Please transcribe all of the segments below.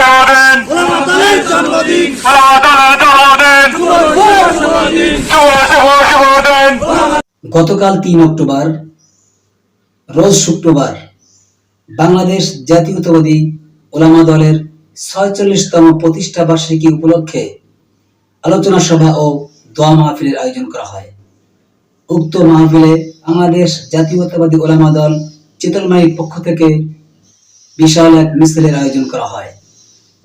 জন্মদিন জন্মদিন গতকাল তিন অক্টোবর রোজ শুক্রবার বাংলাদেশ জাতীয়তাবাদী ওলামা দলের ছয়চল্লিশতম প্রতিষ্ঠা বার্ষিকী উপলক্ষে আলোচনা সভা ও দোয়া মাহফিলের আয়োজন করা হয়। উক্ত মাহফিলে বাংলাদেশ জাতীয়তাবাদী ওলামা দল চিতলমাইর পক্ষ থেকে বিশাল এক মিছিলের আয়োজন করা হয়।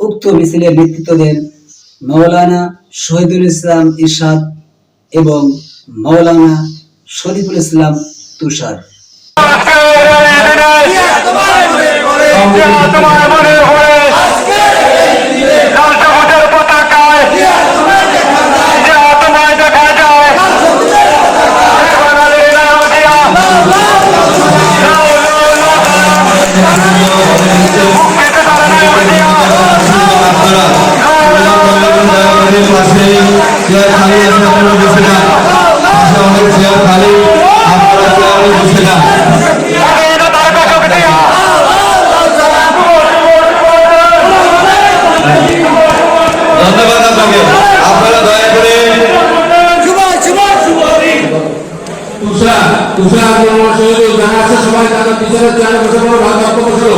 উক্ত মিছিলে নেতৃত্ব দেন মৌলানা শহীদুল ইসলাম ইরশাদ এবং মৌলানা শরীফুল ইসলাম তুষার। আমাদের পাশে চেয়ার খালি আছে আপনারা বসে যান। পাশে অনেক চেয়ার খালি, আপনারা চেয়ারে বসে যান। দিয়া ধন্যবাদ আপনাকে। দয়া করে তুষার তুষার সবাই তাদের পিছনে চেয়ারে বসে পড়ো বক্তব্য শুরু